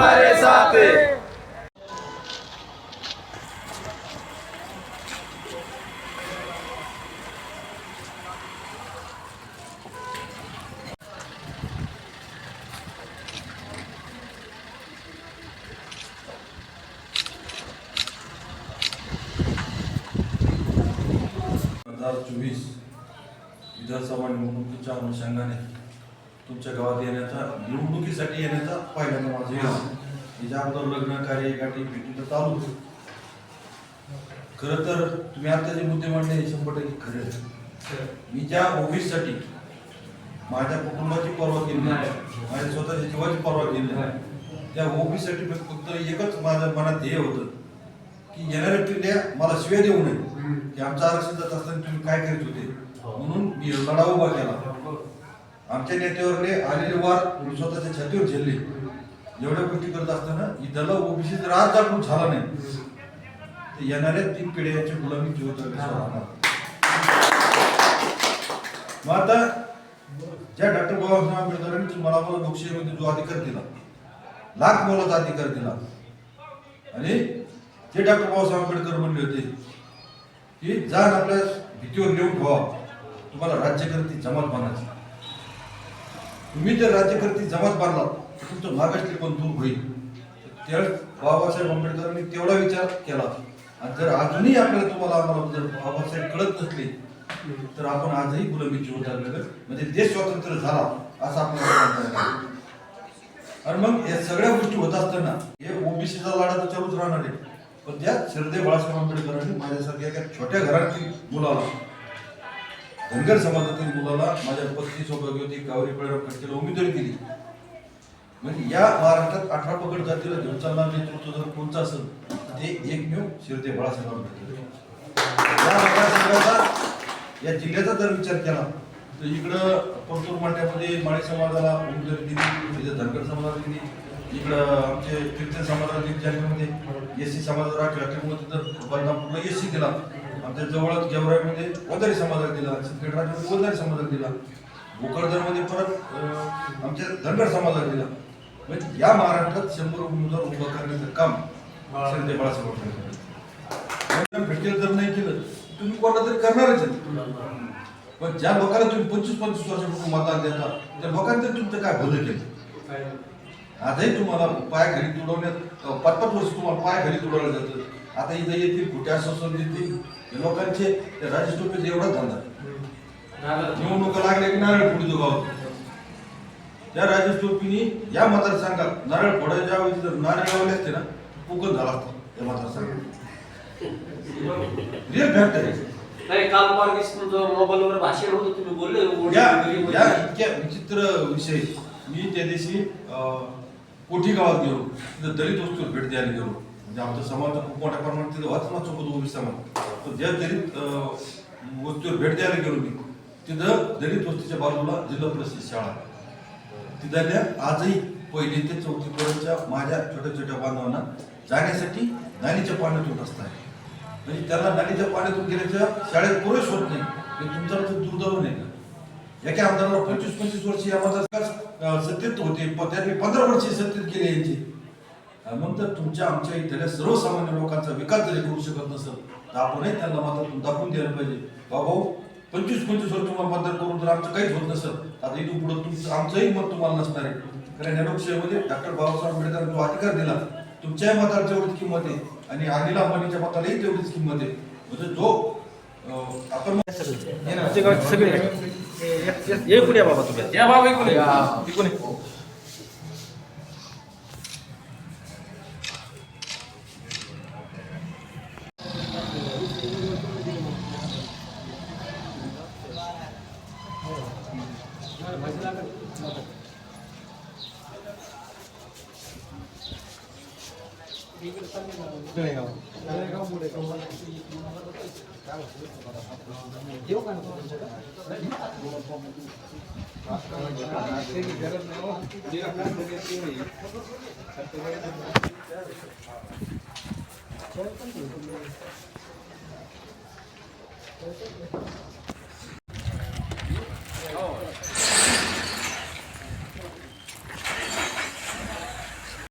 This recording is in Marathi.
तुम्हारे साथ हजार चोवीस विधानसभा निवडणुकीच्या अनुषंगाने तुमच्या गावात येण्याचा निवडणुकीसाठी येण्याचा पहिल्यांदा माझं याच्या अगोदर लग्न कार्य गाठी भेटी तर चालू होतं. खरं तर तुम्ही आता जे मुद्दे मांडले हे शंभर टक्के खरे. मी ज्या ओबीसीसाठी माझ्या कुटुंबाची पर्वा केली नाही माझ्या स्वतःच्या जीवाची पर्वा केली नाही त्या ओबीसीसाठी फक्त एकच माझ्या मनात हे होतं की येणाऱ्या पिढ्या मला शिव्या देऊ नये. की आमचं आरक्षण जात असताना तुम्ही काय करीत होते? म्हणून मी लढा उभा केला. आमच्या नेत्यावरले आलेले वार स्वतःच्या छातीवर झेलले. एवढ्या गोष्टी करत असताना त्याला ओबीसी जर आज झाला नाही. तर येणाऱ्या तीन पिढ्यांच्या गुलामी जीवत राहणार मग आता ज्या डॉक्टर बाबासाहेब आंबेडकरांनी तुम्हाला मला लोकशाहीमध्ये जो अधिकार दिला लाख मोलाचा अधिकार दिला आणि ते डॉक्टर बाबासाहेब आंबेडकर म्हणले होते की जाण आपल्या भीतीवर नेऊन ठेवा तुम्हाला राज्यकर्ती जमात बनायची तुम्ही जर राज्यकर्ती जमात मारला तर तुमचं मागासले पण दूर होईल? त्यावेळेस बाबासाहेब आंबेडकरांनी तेवढा विचार केला. आणि जर अजूनही आपल्याला तुम्हाला आम्हाला जर बाबासाहेब कळत नसले तर आपण आजही गुलामीची होत म्हणजे देश स्वतंत्र झाला असं आपल्याला आणि मग या सगळ्या गोष्टी होत असताना हे ओबीसीचा लढा तर चालूच राहणार आहे. पण त्या श्रद्धे बाळासाहेब आंबेडकरांनी माझ्यासारख्या एका छोट्या घरातील मुलाला धनगर समाजातील मुलाला माझ्या पत्नी सौभाग्यवती कावरी बळीराव खटकेला उमेदवारी दिली म्हणजे या महाराष्ट्रात अठरा पकड जातीला घेऊन चालणार नेतृत्व जर कोणचं असेल ते एकमेव शिरते बाळासाहेबांना या या जिल्ह्याचा जर विचार केला तर इकडं परतूर माट्यामध्ये माळी समाजाला उमेदवारी दिली तिथे धनगर समाजाला दिली इकडं आमचे कीर्तन समाजाला दिली जालन्यामध्ये एस सी समाजाला तिथं बदनापूरला एस सी दिला आमच्या जवळच गेवराईमध्ये वदारी समाजाला दिला सिंदखेड राज्यामध्ये वदारी समाजाला दिला भोकरदरमध्ये परत आमच्या धनगर समाजाला दिला. म्हणजे या महाराष्ट्रात शंभर उमेदवार उभं करण्याचं काम शिंदे बाळासाहेब भेटेल जर नाही केलं. तुम्ही कोणाला तरी करणारच आहे पण ज्या लोकांना तुम्ही पंचवीस पंचवीस वर्षापूर्वी मतदान देता त्या लोकांनी तुमचं काय भलं केलं? आजही तुम्हाला पाय घरी तुडवण्यात पाच पाच वर्ष तुम्हाला पाय घरी तुडवलं जातं. आता इथं येतील कुठे असं येतील लोकांचे राजेश टोपेचा एवढा धंदा. निवडणुका लागल्या की नारळ फोडी गावात त्या राजेश टोपीनी या मतदारसंघात नारळ फोडायच्या ऐवजी जर नारळ लावले असते ना फुकट झाला असता त्या मतदारसंघात. रिअल फॅक्ट आहे. नाही काल तुमचं मोबाईलवर भाषण होतं तुम्ही बोलले या या. इतक्या विचित्र विषय मी त्या दिवशी कोठी गावात गेलो. तिथं दलित वस्तूवर भेट द्यायला गेलो. म्हणजे आमचा समाज खूप मोठ्या प्रमाणात तिथे वाचनात सोबत उभी समाज तर ज्या दलित वस्तीवर भेट द्यायला गेलो मी तिथं दलित वस्तीच्या बाजूला जिल्हा परिषद शाळा. तिथल्या आजही पहिली ते चौथीपर्यंतच्या माझ्या छोट्या छोट्या बांधवांना जाण्यासाठी नालीच्या पाण्यातून रस्ता आहे. म्हणजे त्यांना नालीच्या पाण्यातून गेल्याच्या शाळेत पुरेश होत नाही. हे तुमचं दुर्दैव नाही का एका आमदाराला पंचवीस पंचवीस वर्ष या मतदारसंघात सत्तेत होते. पण त्यांनी पंधरा वर्ष सत्तेत केले यांची. मग तर तुमच्या आमच्या इथल्या सर्वसामान्य लोकांचा विकास जरी करू शकत नसेल तर आपणही त्यांना मतातून दाखवून द्यायला पाहिजे बाबा पंचवीस पंचवीस वर्ष तुम्हाला मतदान करून जर आमचं काहीच होत नसेल आता इथून पुढे तुमचं आमचंही मत तुम्हाला नसणार आहे कारण या लोकशाहीमध्ये डॉक्टर बाबासाहेब आंबेडकर जो अधिकार दिला तुमच्याही मताला तेवढीच किंमत आहे आणि अनिल अंबानीच्या मतालाही तेवढीच किंमत आहे म्हणजे जो अं, आपण ये पुढे बाबा तुम्ही या बाबा इकडे इकडे Oh.